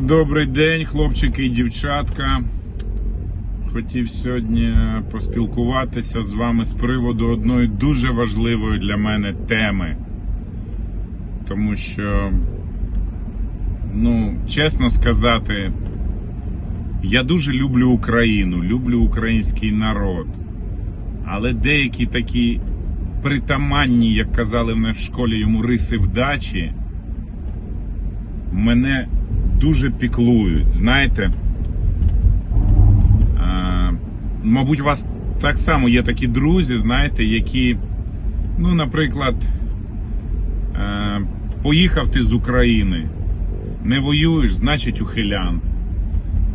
Добрий день, хлопчики і дівчатка. Хотів сьогодні поспілкуватися з вами з приводу одної дуже важливої для мене теми. Тому що, ну, чесно сказати, я дуже люблю Україну, люблю український народ. Але деякі такі притаманні, як казали в мене в школі йому риси вдачі, мене дуже піклують. Знаєте, а, мабуть, у вас так само є такі друзі, знаєте, які, ну, наприклад, е, поїхав ти з України, не воюєш, значить ухилян.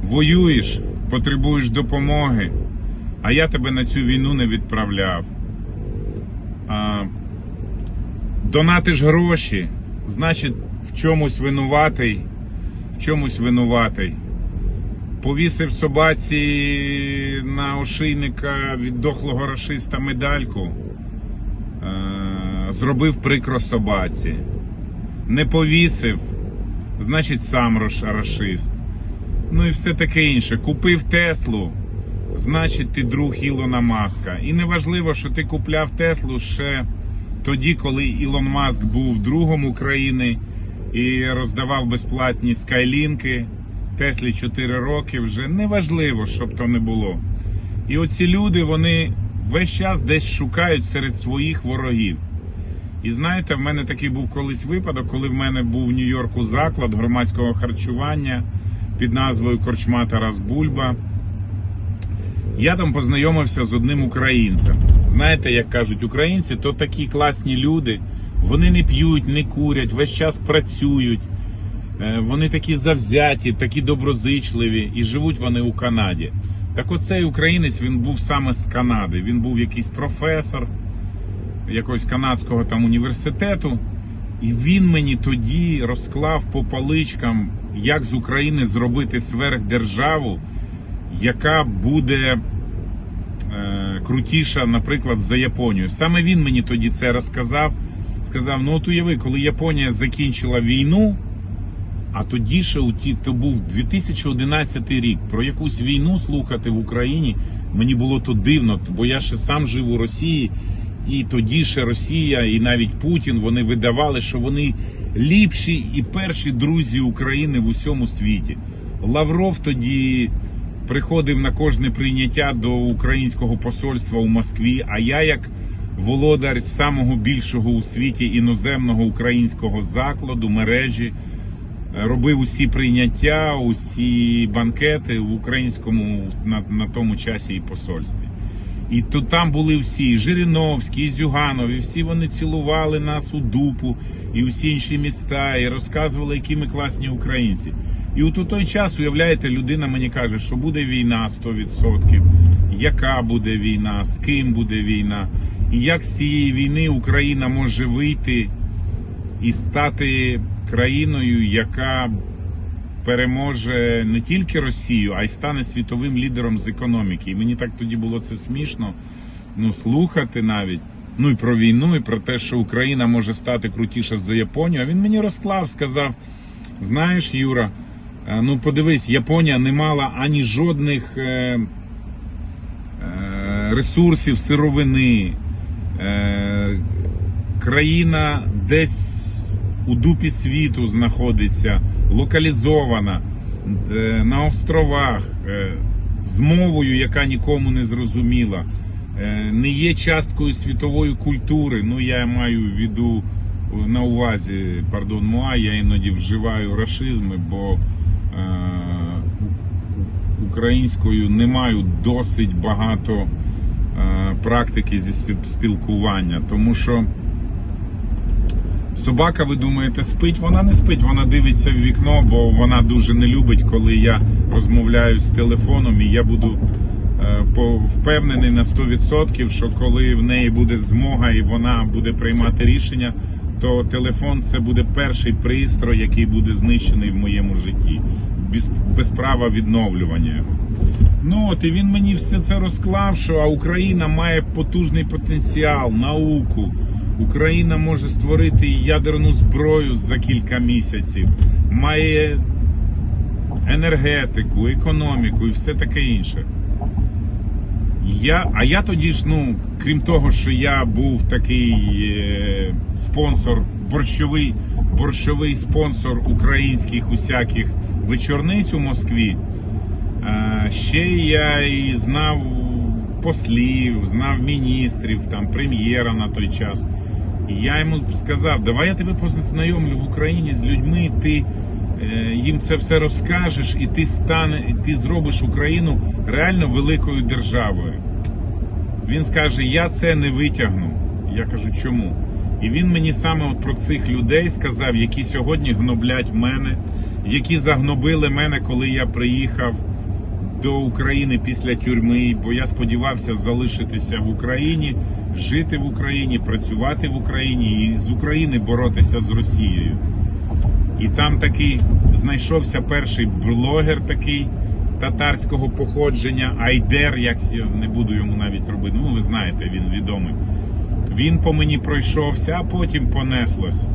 Воюєш, потребуєш допомоги, а я тебе на цю війну не відправляв. А, донатиш гроші, значить, в чомусь винуватий, чомусь винуватий. Повісив собаці на ошейника від дохлого рашиста медальку, е, зробив прикро собаці. Не повісив, значить сам рашист. Ну і все таке інше. Купив Теслу, значить ти друг Ілона Маска. І неважливо, що ти купляв Теслу ще тоді, коли Ілон Маск був другом України і роздавав безплатні скайлінки. Теслі 4 роки вже неважливо, щоб то не було. І оці люди, вони весь час десь шукають серед своїх ворогів. І знаєте, в мене такий був колись випадок, коли в мене був в Нью-Йорку заклад громадського харчування під назвою Корчма Тарас Бульба. Я там познайомився з одним українцем. Знаєте, як кажуть українці, то такі класні люди. Вони не п'ють, не курять, весь час працюють. Е, Вони такі завзяті, такі доброзичливі, і живуть вони у Канаді. Так оцей українець він був саме з Канади. Він був якийсь професор якогось канадського там університету. І він мені тоді розклав по паличкам, як з України зробити сверхдержаву, яка буде е, крутіша, наприклад, за Японію. Саме він мені тоді це розказав. Сказав: ну от уяви, коли Японія закінчила війну, а тоді ще у ті, то був 2011 рік. Про якусь війну слухати в Україні мені було то дивно, бо я ще сам жив у Росії, і тоді ще Росія, і навіть Путін вони видавали, що вони ліпші і перші друзі України в усьому світі. Лавров тоді приходив на кожне прийняття до українського посольства у Москві. А я, як володар самого більшого у світі іноземного українського закладу, мережі, робив усі прийняття, усі банкети в українському на, на тому часі і посольстві. І то там були всі, і Жириновський, і Зюганов, і всі вони цілували нас у дупу, і усі інші міста, і розказували, які ми класні українці. І от у той час, уявляєте, людина мені каже, що буде війна 100%, яка буде війна, з ким буде війна, і як з цієї війни Україна може вийти і стати країною, яка переможе не тільки Росію, а й стане світовим лідером з економіки. І мені так тоді було це смішно ну, слухати навіть. Ну і про війну, і про те, що Україна може стати крутіша за Японію. А він мені розклав, сказав: знаєш, Юра, е, ну подивись, Японія не мала ані жодних е, е, ресурсів, сировини. Е, країна десь у дупі світу знаходиться, локалізована е, на островах, е, з мовою, яка нікому не зрозуміла, не є часткою світової культури. Ну, я маю в виду на увазі, пардон, муа, я іноді вживаю рашизми, бо українською не маю досить багато практики зі спі- спілкування, тому що. Собака, ви думаєте, спить? Вона не спить, вона дивиться в вікно, бо вона дуже не любить, коли я розмовляю з телефоном, і я буду е, впевнений на 100%, що коли в неї буде змога і вона буде приймати рішення, то телефон це буде перший пристрой, який буде знищений в моєму житті, без, без права відновлювання. його. Ну от і він мені все це розклав, що Україна має потужний потенціал, науку. Україна може створити ядерну зброю за кілька місяців, має енергетику, економіку і все таке інше. Я, а я тоді ж, ну, крім того, що я був такий е, спонсор, борщовий, борщовий спонсор українських усяких вечорниць у Москві, е, ще я і знав послів, знав міністрів, там, прем'єра на той час. І я йому сказав, давай я тебе познайомлю в Україні з людьми, ти е, їм це все розкажеш, і ти стане, ти зробиш Україну реально великою державою. Він скаже: Я це не витягну. Я кажу, чому? І він мені саме от про цих людей сказав, які сьогодні гноблять мене, які загнобили мене, коли я приїхав до України після тюрми, бо я сподівався залишитися в Україні, жити в Україні, працювати в Україні і з України боротися з Росією. І там такий знайшовся перший блогер такий татарського походження, Айдер, як я не буду йому навіть робити. Ну, ви знаєте, він відомий. Він по мені пройшовся, а потім понеслось.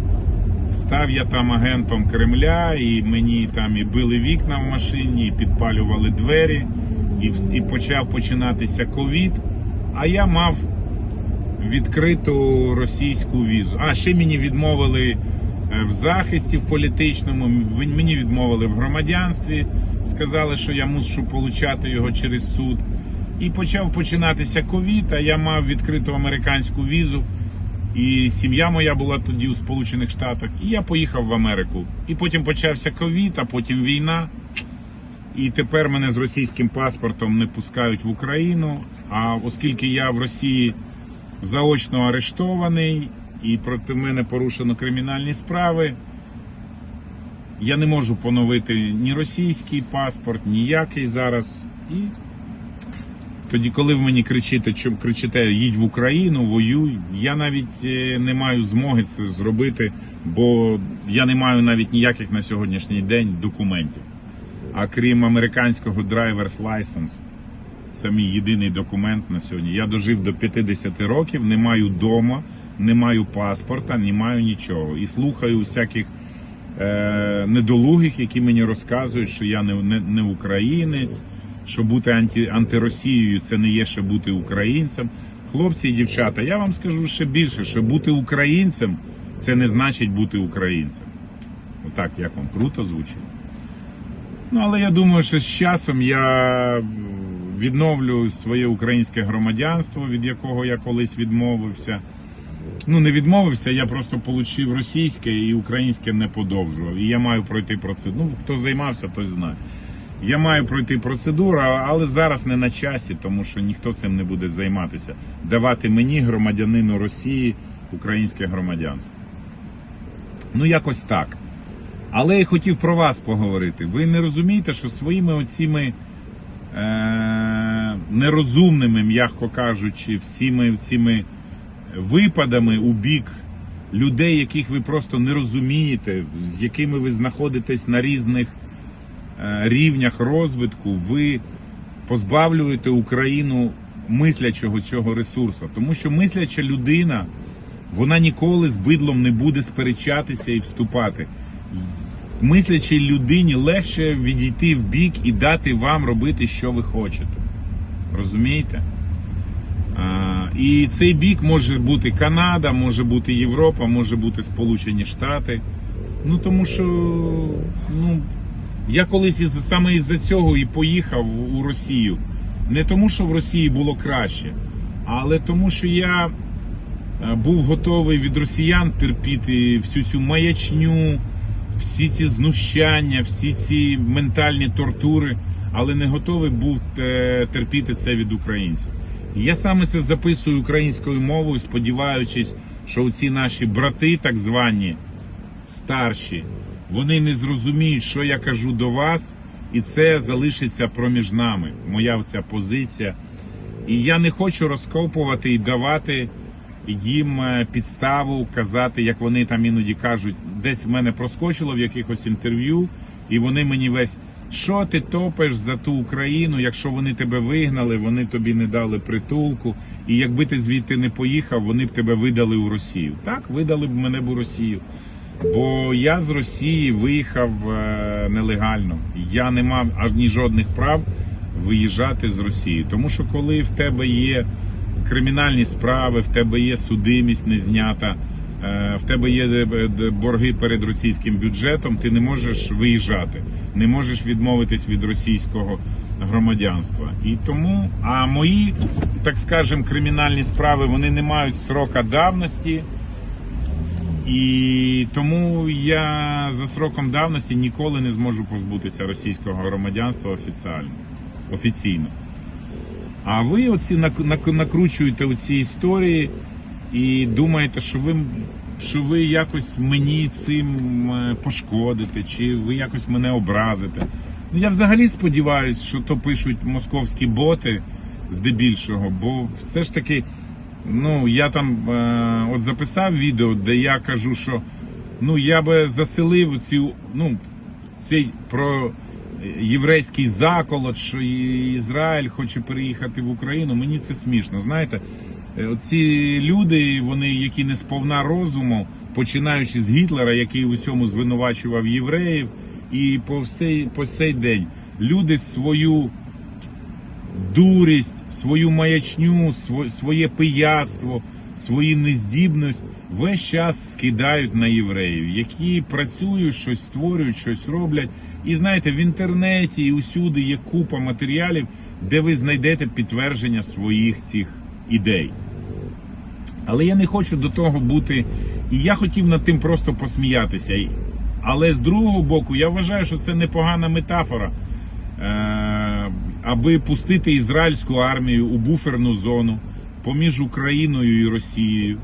Став я там агентом Кремля, і мені там і били вікна в машині, і підпалювали двері, і, і почав починатися ковід. А я мав відкриту російську візу. А ще мені відмовили е, в захисті в політичному, мені відмовили в громадянстві, сказали, що я мушу получати його через суд. І почав починатися ковід, а я мав відкриту американську візу. І сім'я моя була тоді у Сполучених Штатах, і я поїхав в Америку. І потім почався ковід, а потім війна. І тепер мене з російським паспортом не пускають в Україну. А оскільки я в Росії заочно арештований і проти мене порушено кримінальні справи, я не можу поновити ні російський паспорт, ніякий зараз. І тоді, коли ви мені кричите, що кричите, їдь в Україну, воюй, я навіть е, не маю змоги це зробити, бо я не маю навіть ніяких на сьогоднішній день документів. А крім американського driver's license, це мій єдиний документ на сьогодні. Я дожив до 50 років, не маю дома, не маю паспорта, не маю нічого. І слухаю всяких е, недолугих, які мені розказують, що я не, не, не українець, що бути анті, антиросією це не є ще бути українцем. Хлопці і дівчата, я вам скажу ще більше, що бути українцем це не значить бути українцем. Отак, як вам круто звучить. Ну, але я думаю, що з часом я відновлю своє українське громадянство, від якого я колись відмовився. Ну, не відмовився, я просто отримав російське і українське не подовжував. І я маю пройти процедуру. Ну, хто займався, той знає. Я маю пройти процедуру, але зараз не на часі, тому що ніхто цим не буде займатися. Давати мені, громадянину Росії, українське громадянство. Ну, якось так. Але я хотів про вас поговорити. Ви не розумієте, що своїми оціми е- нерозумними, м'яко кажучи, всіми цими випадами у бік людей, яких ви просто не розумієте, з якими ви знаходитесь на різних рівнях розвитку, ви позбавлюєте Україну мислячого цього ресурсу. Тому що мисляча людина, вона ніколи з бидлом не буде сперечатися і вступати. Мислячій людині легше відійти в бік і дати вам робити, що ви хочете. Розумієте? А, і цей бік може бути Канада, може бути Європа, може бути Сполучені Штати. Ну тому що ну, я колись із саме із-за цього і поїхав у Росію. Не тому, що в Росії було краще, але тому, що я е, був готовий від росіян терпіти всю цю маячню, всі ці знущання, всі ці ментальні тортури, але не готовий був е, терпіти це від українців. Я саме це записую українською мовою, сподіваючись, що ці наші брати, так звані старші, вони не зрозуміють, що я кажу до вас, і це залишиться проміж нами. Моя оця позиція. І я не хочу розкопувати і давати їм е, підставу казати, як вони там іноді кажуть, десь в мене проскочило в якихось інтерв'ю, і вони мені весь. Що ти топиш за ту Україну, якщо вони тебе вигнали, вони тобі не дали притулку, і якби ти звідти не поїхав, вони б тебе видали у Росію. Так, видали б мене б у Росію. Бо я з Росії виїхав е, нелегально. Я не мав аж ні жодних прав виїжджати з Росії. Тому що коли в тебе є кримінальні справи, в тебе є судимість не знята, е, в тебе є е, борги перед російським бюджетом, ти не можеш виїжджати, не можеш відмовитись від російського громадянства. І тому, а мої, так скажем, кримінальні справи вони не мають срока давності. І тому я за сроком давності ніколи не зможу позбутися російського громадянства офіціально, офіційно. А ви оці нак- нак- накручуєте оці історії і думаєте, що ви, що ви якось мені цим е, пошкодите, чи ви якось мене образите. Ну я взагалі сподіваюся, що то пишуть московські боти здебільшого, бо все ж таки. Ну, я там е, от записав відео, де я кажу, що ну я би заселив цю, ну, цей про єврейський заколот, що Ізраїль хоче переїхати в Україну. Мені це смішно. Знаєте, Е, ці люди, вони, які не сповна розуму, починаючи з Гітлера, який у всьому звинувачував євреїв, і по всей, по сей день люди свою дурість, свою маячню, своє пияцтво, свою нездібність весь час скидають на євреїв, які працюють, щось створюють, щось роблять. І знаєте, в інтернеті і усюди є купа матеріалів, де ви знайдете підтвердження своїх цих ідей. Але я не хочу до того бути. І я хотів над тим просто посміятися. Але з другого боку, я вважаю, що це непогана метафора, аби пустити ізраїльську армію у буферну зону поміж Україною і Росією.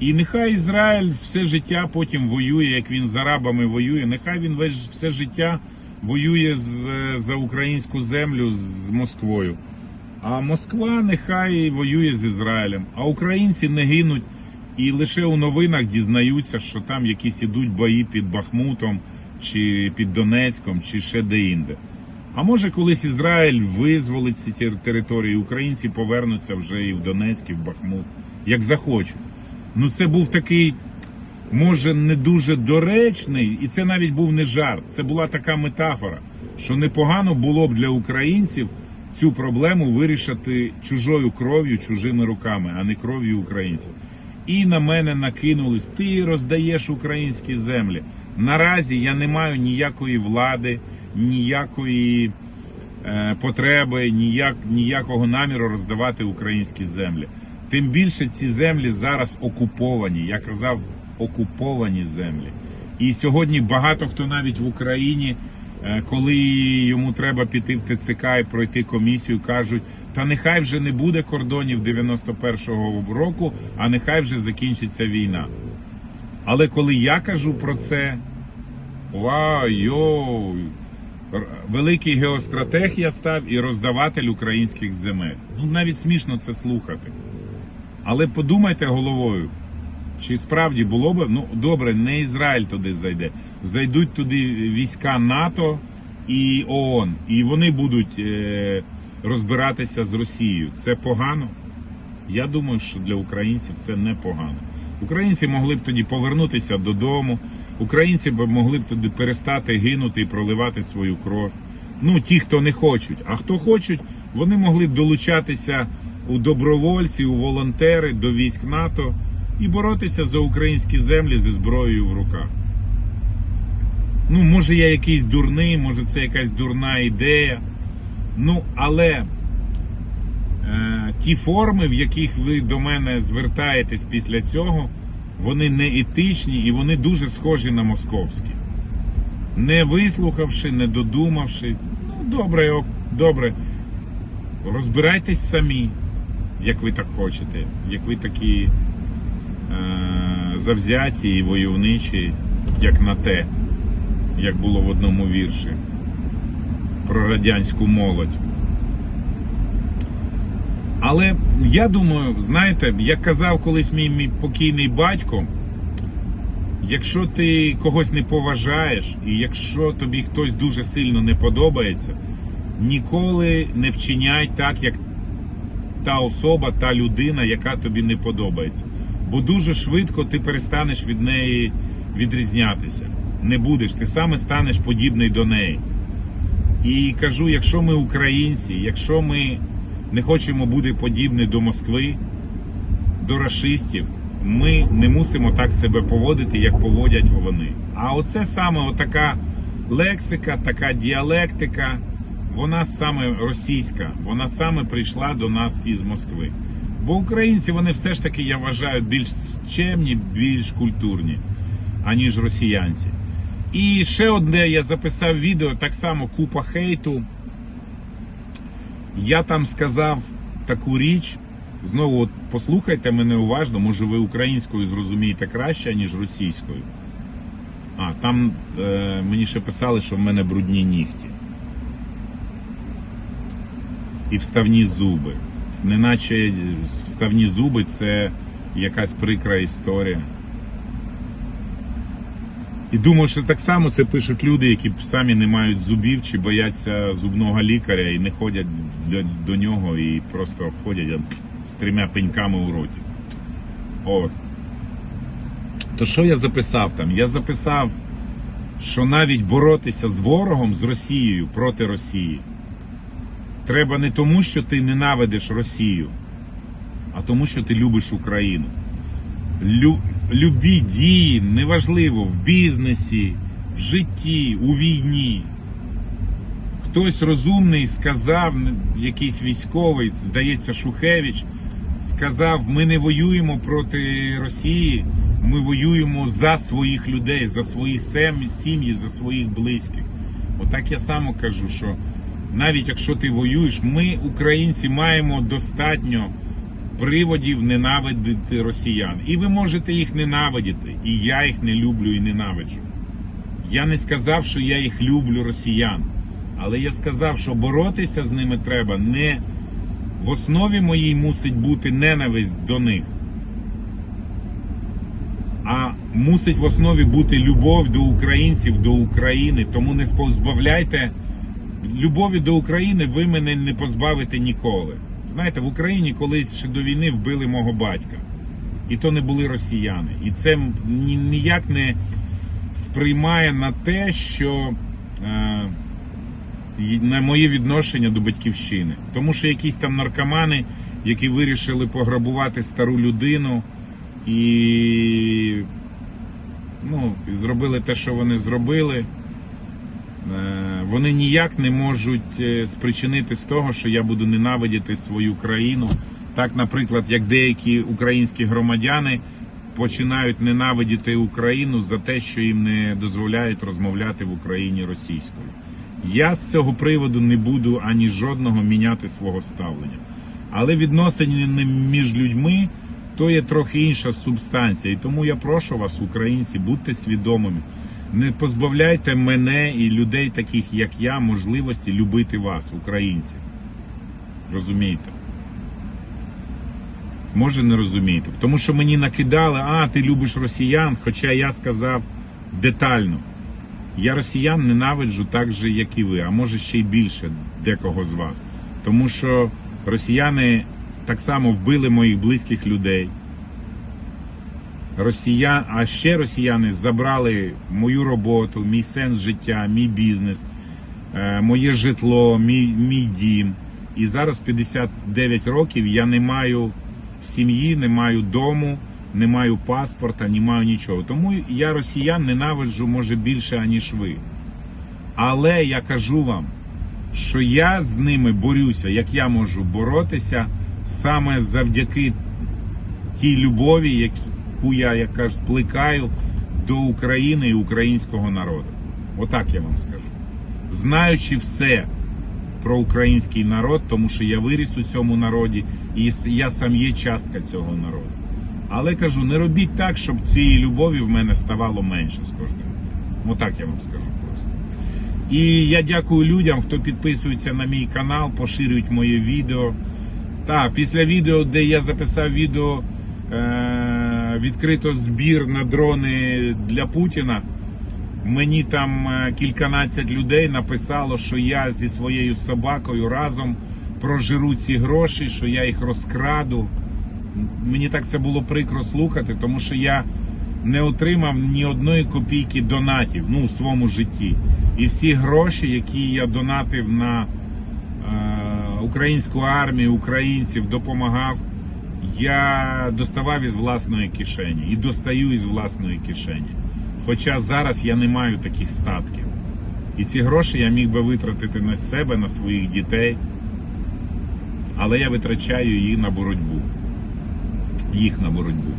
І нехай Ізраїль все життя потім воює, як він з арабами воює. Нехай він весь все життя воює з, за українську землю з Москвою. А Москва нехай воює з Ізраїлем, а українці не гинуть і лише у новинах дізнаються, що там якісь ідуть бої під Бахмутом, чи під Донецьком, чи ще де-інде. А може, колись Ізраїль визволить ці території, українці повернуться вже і в Донецьк, і в Бахмут, як захочуть. Ну це був такий, може, не дуже доречний, і це навіть був не жарт. Це була така метафора, що непогано було б для українців цю проблему вирішити чужою кров'ю, чужими руками, а не кров'ю українців. І на мене накинулись, ти роздаєш українські землі. Наразі я не маю ніякої влади, ніякої е, потреби, ніяк, ніякого наміру роздавати українські землі. Тим більше ці землі зараз окуповані. Я казав, окуповані землі. І сьогодні багато хто навіть в Україні, е, коли йому треба піти в ТЦК і пройти комісію, кажуть: та нехай вже не буде кордонів 91-го року, а нехай вже закінчиться війна. Але коли я кажу про це, вау, йоу, великий геостратег я став і роздаватель українських земель. Ну навіть смішно це слухати. Але подумайте головою, чи справді було б, ну добре, не Ізраїль туди зайде. Зайдуть туди війська НАТО і ООН, і вони будуть е, розбиратися з Росією. Це погано. Я думаю, що для українців це непогано. Українці могли б тоді повернутися додому. Українці б могли б тоді перестати гинути і проливати свою кров. Ну, ті, хто не хочуть. А хто хочуть, вони могли б долучатися у добровольці, у волонтери до військ НАТО і боротися за українські землі зі зброєю в руках. Ну, може, я якийсь дурний, може, це якась дурна ідея. Ну, але е, ті форми, в яких ви до мене звертаєтесь після цього, вони не етичні і вони дуже схожі на московські. Не вислухавши, не додумавши, ну добре, добре. Розбирайтесь самі, як ви так хочете, як ви такі е, завзяті і войовничі, як на те, як було в одному вірші про радянську молодь. Але я думаю, знаєте, як казав колись мій, мій покійний батько, якщо ти когось не поважаєш, і якщо тобі хтось дуже сильно не подобається, ніколи не вчиняй так, як та особа, та людина, яка тобі не подобається. Бо дуже швидко ти перестанеш від неї відрізнятися. Не будеш, ти саме станеш подібний до неї. І кажу, якщо ми українці, якщо ми не хочемо бути подібні до Москви, до расистів, ми не мусимо так себе поводити, як поводять вони. А оце саме отака лексика, така діалектика, вона саме російська, вона саме прийшла до нас із Москви. Бо українці вони все ж таки, я вважаю, більш чемні, більш культурні, аніж росіянці. І ще одне я записав відео, так само купа хейту. Я там сказав таку річ. Знову от послухайте мене уважно, може ви українською зрозумієте краще, ніж російською. А, там е, мені ще писали, що в мене брудні нігті. І вставні зуби. Неначе вставні зуби це якась прикра історія. І думаю, що так само це пишуть люди, які самі не мають зубів чи бояться зубного лікаря і не ходять до, до нього і просто ходять з трьома пеньками у роті. От. То що я записав там? Я записав, що навіть боротися з ворогом, з Росією проти Росії, треба не тому, що ти ненавидиш Росію, а тому, що ти любиш Україну. Лю, любі дії, неважливо, в бізнесі, в житті, у війні. Хтось розумний сказав, якийсь військовий, здається, Шухевич, сказав: ми не воюємо проти Росії, ми воюємо за своїх людей, за свої сім'ї, за своїх близьких. Отак я само кажу, що навіть якщо ти воюєш, ми, українці, маємо достатньо приводів ненавидити росіян. І ви можете їх ненавидіти, і я їх не люблю і ненавиджу. Я не сказав, що я їх люблю росіян, але я сказав, що боротися з ними треба не в основі моїй мусить бути ненависть до них. А мусить в основі бути любов до українців, до України. Тому не позбавляйте любові до України, ви мене не позбавите ніколи. Знаєте, в Україні колись ще до війни вбили мого батька. І то не були росіяни. І це ніяк не сприймає на те, що е, на моє відношення до батьківщини. Тому що якісь там наркомани, які вирішили пограбувати стару людину і ну, зробили те, що вони зробили. Е, Вони ніяк не можуть е, спричинити з того, що я буду ненавидіти свою країну. Так, наприклад, як деякі українські громадяни починають ненавидіти Україну за те, що їм не дозволяють розмовляти в Україні російською. Я з цього приводу не буду ані жодного міняти свого ставлення. Але відносини між людьми то є трохи інша субстанція. І тому я прошу вас, українці, будьте свідомими. Не позбавляйте мене і людей, таких як я, можливості любити вас, українців. Розумієте? Може, не розумієте. Тому що мені накидали, а ти любиш росіян, хоча я сказав детально. Я росіян ненавиджу так же, як і ви, а може ще й більше декого з вас. Тому що росіяни так само вбили моїх близьких людей. Росіян, а ще росіяни забрали мою роботу, мій сенс життя, мій бізнес, е, моє житло, мій, мій дім. І зараз 59 років я не маю сім'ї, не маю дому, не маю паспорта, не маю нічого. Тому я росіян ненавиджу може більше, аніж ви. Але я кажу вам, що я з ними борюся, як я можу боротися саме завдяки тій любові, яку я, як кажуть, плекаю до України і українського народу. Отак я вам скажу. Знаючи все про український народ, тому що я виріс у цьому народі, і я сам є частка цього народу. Але кажу, не робіть так, щоб цієї любові в мене ставало менше з кожним. Отак я вам скажу просто. І я дякую людям, хто підписується на мій канал, поширюють моє відео. Так, після відео, де я записав відео е- відкрито збір на дрони для Путіна. Мені там е, кільканадцять людей написало, що я зі своєю собакою разом прожиру ці гроші, що я їх розкраду. Мені так це було прикро слухати, тому що я не отримав ні одної копійки донатів ну, у своєму житті. І всі гроші, які я донатив на е, українську армію, українців, допомагав, я доставав із власної кишені і достаю із власної кишені. Хоча зараз я не маю таких статків. І ці гроші я міг би витратити на себе, на своїх дітей, але я витрачаю їх на боротьбу. Їх на боротьбу.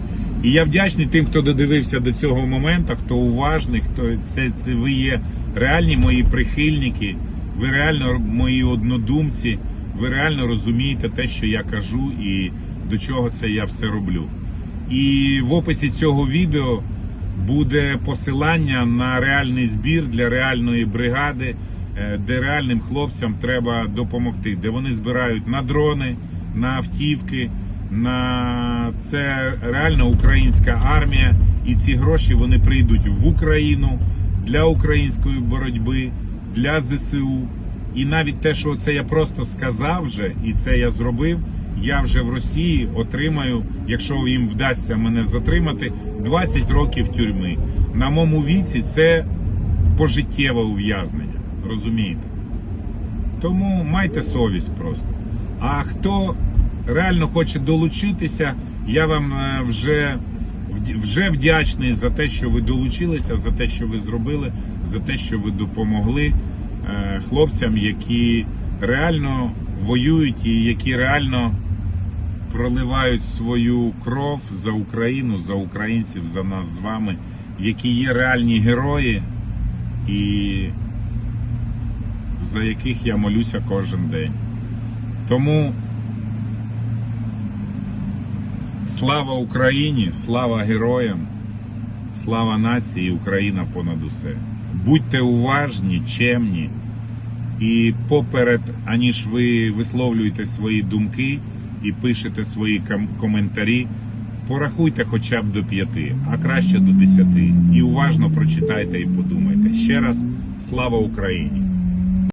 І я вдячний тим, хто додивився до цього моменту, хто уважний, хто це, це ви є реальні мої прихильники, ви реально мої однодумці, ви реально розумієте те, що я кажу, і до чого це я все роблю. І в описі цього відео буде посилання на реальний збір для реальної бригади, е, де реальним хлопцям треба допомогти, де вони збирають на дрони, на автівки. На це реальна українська армія, і ці гроші вони прийдуть в Україну для української боротьби, для ЗСУ. І навіть те, що це я просто сказав вже, і це я зробив. Я вже в Росії отримаю, якщо їм вдасться мене затримати, 20 років тюрми. На моєму віці це пожиттєве ув'язнення. Розумієте? Тому майте совість просто. А хто реально хоче долучитися, я вам е, вже, вже вдячний за те, що ви долучилися, за те, що ви зробили, за те, що ви допомогли е, хлопцям, які реально воюють і які реально проливають свою кров за Україну, за українців, за нас з вами, які є реальні герої і за яких я молюся кожен день. Тому слава Україні, слава героям, слава нації, Україна понад усе. Будьте уважні, чемні. І поперед, аніж ви висловлюєте свої думки і пишете свої ком- коментарі, порахуйте хоча б до п'яти, а краще до десяти. І уважно прочитайте і подумайте. Ще раз слава Україні!